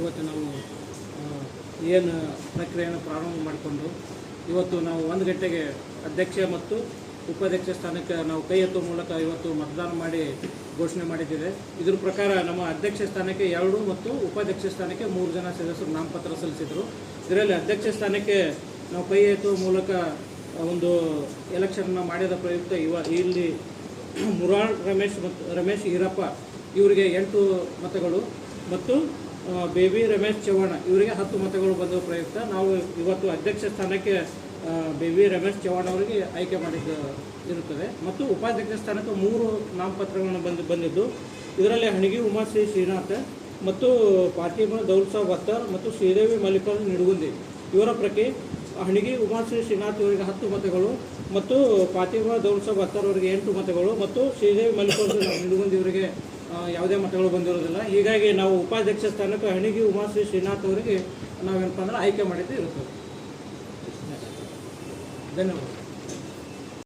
ಇವತ್ತು ನಾವು ಏನು ಪ್ರಕ್ರಿಯೆಯನ್ನು ಪ್ರಾರಂಭ ಮಾಡಿಕೊಂಡು, ಇವತ್ತು ನಾವು ಒಂದು ಗಂಟೆಗೆ ಅಧ್ಯಕ್ಷ ಮತ್ತು ಉಪಾಧ್ಯಕ್ಷ ಸ್ಥಾನಕ್ಕೆ ನಾವು ಕೈ ಎತ್ತುವ ಮೂಲಕ ಇವತ್ತು ಮತದಾನ ಮಾಡಿ ಘೋಷಣೆ ಮಾಡಿದ್ದೇವೆ. ಇದ್ರ ಪ್ರಕಾರ ನಮ್ಮ ಅಧ್ಯಕ್ಷ ಸ್ಥಾನಕ್ಕೆ ಎರಡು ಮತ್ತು ಉಪಾಧ್ಯಕ್ಷ ಸ್ಥಾನಕ್ಕೆ ಮೂರು ಜನ ಸದಸ್ಯರು ನಾಮಪತ್ರ ಸಲ್ಲಿಸಿದರು. ಇದರಲ್ಲಿ ಅಧ್ಯಕ್ಷ ಸ್ಥಾನಕ್ಕೆ ನಾವು ಕೈ ಎತ್ತುವ ಮೂಲಕ ಒಂದು ಎಲೆಕ್ಷನ್ನ ಮಾಡಿದ ಪ್ರಯುಕ್ತ ಇವ, ಇಲ್ಲಿ ಮುರಾಳ್ ರಮೇಶ್ ಮತ್ತು, ರಮೇಶ್ ಈರಪ್ಪ, ಇವರಿಗೆ ಎಂಟು ಮತಗಳು ಮತ್ತು ಬೇಬಿ ರಮೇಶ್ ಚವ್ಹಾಣ, ಇವರಿಗೆ ಹತ್ತು ಮತಗಳು ಬಂದ ಪ್ರಯುಕ್ತ. ನಾವು ಇವತ್ತು ಅಧ್ಯಕ್ಷ ಸ್ಥಾನಕ್ಕೆ ಬೇಬಿ ರಮೇಶ್ ಚವ್ಹಾಣ್ ಅವರಿಗೆ ಆಯ್ಕೆ ಮಾಡಿದ್ದು ಇರುತ್ತದೆ. ಮತ್ತು ಉಪಾಧ್ಯಕ್ಷ ಸ್ಥಾನಕ್ಕೆ ಮೂರು ನಾಮಪತ್ರಗಳನ್ನು ಬಂದು, ಬಂದಿದ್ದು. ಇದರಲ್ಲಿ ಹಣಗಿ ಉಮಾಶ್ರೀ ಶ್ರೀನಾಥ್ ಮತ್ತು ಪಾಟೀಮ ದೌಲ್ ಸಾಬ್ ಅತ್ತರ್ ಮತ್ತು ಶ್ರೀದೇವಿ ಮಲ್ಲಿಕಾರ್ಜುನ್ ನಿಡುಗುಂದಿ. ಇವರ ಪ್ರತಿ ಹಣಗಿ ಉಮಾಶ್ರೀ ಶ್ರೀನಾಥ್ ಇವರಿಗೆ ಹತ್ತು ಮತಗಳು ಮತ್ತು ಪಾಟೀಮ ದೌಲ್ ಸಾಬ್ ಅತ್ತರ್ ಅವರಿಗೆ ಎಂಟು ಮತಗಳು ಮತ್ತು ಶ್ರೀದೇವಿ ಮಲ್ಲಿಕಾರ್ಜುನ್ ನಿಡುಗುಂದಿ ಇವರಿಗೆ ಯಾವುದೇ ಮತಗಳು ಬಂದಿರೋದಿಲ್ಲ. ಹೀಗಾಗಿ ನಾವು ಉಪಾಧ್ಯಕ್ಷ ಸ್ಥಾನಕ್ಕೆ ಹಣಿಗಿ ಉಮಾಶ್ರೀ ಶ್ರೀನಾಥ್ ಅವರಿಗೆ ನಾವೇನಪ್ಪ ಅಂದ್ರೆ ಆಯ್ಕೆ ಮಾಡಿದ್ದು ಇರುತ್ತದೆ. ಧನ್ಯವಾದ.